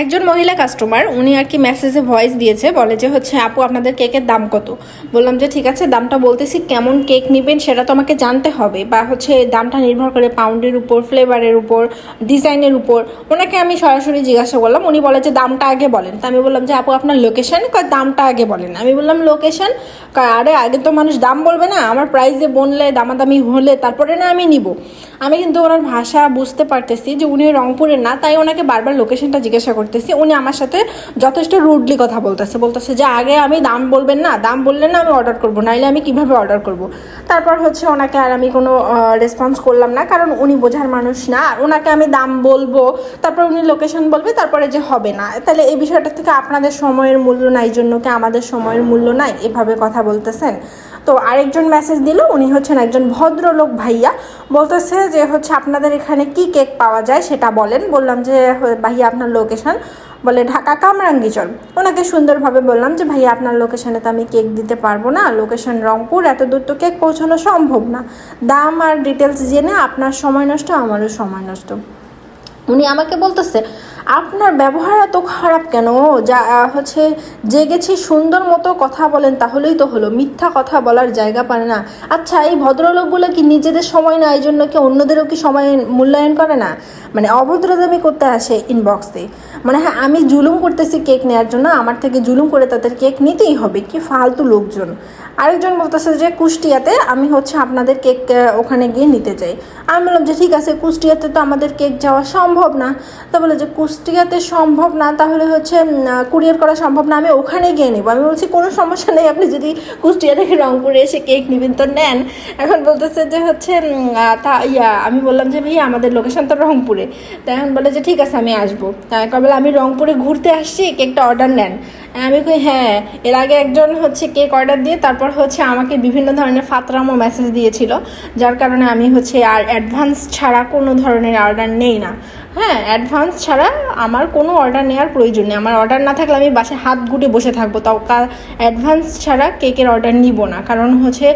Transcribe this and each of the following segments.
একজন মহিলা কাস্টমার উনি আর কি মেসেজে ভয়েস দিয়েছে, বলে যে হচ্ছে, আপু, আপনাদের কেকের দাম কত? বললাম যে, ঠিক আছে, দামটা বলতেছি, কেমন কেক নেবেন সেটা তো আমাকে জানতে হবে। বা হচ্ছে, দামটা নির্ভর করে পাউন্ডের উপর ফ্লেভারের উপর ডিজাইনের উপর। ওনাকে আমি সরাসরি জিজ্ঞাসা করলাম, উনি বলে যে, দামটা আগে বলেন। তা আমি বললাম যে, আপু, আপনার লোকেশন দামটা আগে বলেন। আমি বললাম লোকেশন আরে, আগে তো মানুষ দাম বলবে না, আমার প্রাইসে বললে দামাদামি হলে, তারপরে না আমি নিব। আমি কিন্তু ওনার ভাষা বুঝতে পারতেছি যে, উনি রংপুরের না, তাই ওনাকে বারবার লোকেশনটা জিজ্ঞাসা করতেছি। উনি আমার সাথে যথেষ্ট রুডলি কথা বলতেছে। বলতেছে যে, আগে আমি দাম বলবেন না, দাম বললে না আমি অর্ডার করব, নাইলে আমি কীভাবে অর্ডার করব? তারপর হচ্ছে ওনাকে আর আমি কোনো রেসপন্স করলাম না, কারণ উনি বোঝার মানুষ না। আর ওনাকে আমি দাম বলব, তারপর উনি লোকেশন বলবে, তারপরে যে হবে না। তাহলে এই বিষয়টা থেকে আপনাদের সময়ের মূল্য নাই জন্য কি আমাদের সময়ের মূল্য নাই? এভাবে কথা বলতেছেন। তো আরেকজন মেসেজ দিল, উনি হচ্ছেন একজন ভদ্রলোক ভাইয়া। বলতেছে যে, হচ্ছে আপনাদের এখানে কি কেক পাওয়া যায় সেটা বলেন। বললাম যে ভাইয়া, আপনার লোকেশন বলে, ঢাকা কামরাঙ্গিচর ওনাকে সুন্দরভাবে বললাম যে ভাই আপনার লোকেশানে তো আমি কেক দিতে পারব না। লোকেশন রংপুর, এত দূর তো কেক পৌঁছানো সম্ভব না। দাম আর ডিটেলস জেনে আপনার সময় নষ্ট, আমারও সময় নষ্ট। উনি আমাকে বলতেছে আপনার ব্যবহার এত খারাপ কেন? যা হচ্ছে জেগেছি সুন্দর মতো কথা বলেন, তাহলেই তো হলো। মিথ্যা কথা বলার জায়গা পারে না। আচ্ছা এই ভদ্রলোকগুলো কি নিজেদের সময় না, এই জন্য কি অন্যদেরও কি সময় মূল্যায়ন করে না? মানে অভদ্রতামি করতে আসে ইনবক্সে মানে হ্যাঁ আমি জুলুম করতেছি কেক নেওয়ার জন্য, আমার থেকে জুলুম করে তাদের কেক নিতেই হবে, কি ফালতু লোকজন। আরেকজন বলতেছে যে, কুষ্টিয়াতে আমি হচ্ছে আপনাদের কেক ওখানে গিয়ে নিতে চাই। আমি বললাম যে, ঠিক আছে, কুষ্টিয়াতে তো আমাদের কেক যাওয়া সম্ভব না। তা বলে যে কুষ্টিয়াতে সম্ভব না, তাহলে হচ্ছে কুরিয়ার করা সম্ভব না, আমি ওখানে গিয়ে নেব। আমি বলছি, কোনো সমস্যা নেই, আপনি যদি কুষ্টিয়া থেকে রংপুরে এসে কেক নেবেন তো নেন। এখন বলতেছে যে হচ্ছে তা, ইয়া, আমি বললাম যে ভাই আমাদের লোকেশন তো রংপুরে। তাই এখন বলে যে, ঠিক আছে, আমি আসব। তা বলে, আমি রংপুরে ঘুরতে আসছি, কেকটা অর্ডার নেন। আমি কই হ্যাঁ এর আগে একজন হচ্ছে কেক অর্ডার দিয়ে তারপর হচ্ছে আমাকে বিভিন্ন ধরনের ফাতরামো মেসেজ দিয়েছিল, যার কারণে আমি হচ্ছে আর অ্যাডভান্স ছাড়া কোনো ধরনের অর্ডার নেই না। হ্যাঁ অ্যাডভান্স ছাড়া আমার কোনো অর্ডার নেওয়ার প্রয়োজন নেই। আমার অর্ডার না থাকলে আমি বাসে হাত গুটে বসে থাকব তাও অ্যাডভান্স ছাড়া কেকের অর্ডার নিব না। কারণ হচ্ছে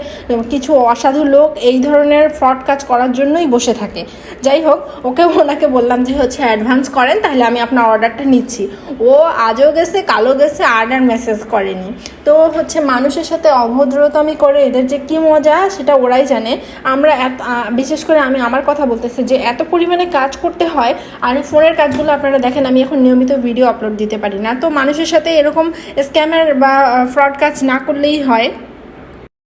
কিছু অসাধু লোক এই ধরনের ফ্রড কাজ করার জন্যই বসে থাকে। যাই হোক ওকে ওনাকে বললাম যে হচ্ছে অ্যাডভান্স করেন, তাহলে আমি আপনার অর্ডারটা নিচ্ছি। ও আজও গেছে কালো গেছে অর্ডার মেসেজ করেনি। তো হচ্ছে মানুষের সাথে অভদ্রতামি করে, এদের যে কী মজা, সেটা ওরাই জানে। আমরা এত বিশেষ করে আমি আমার কথা বলতেছি যে, এত পরিমাণে কাজ করতে হয়, আর ফোনের কাজগুলো আপনারা দেখেন, আমি এখন নিয়মিত ভিডিও আপলোড দিতে পারি না। তো মানুষের সাথে এরকম স্ক্যামার বা ফ্রড কাজ না করলেই হয়।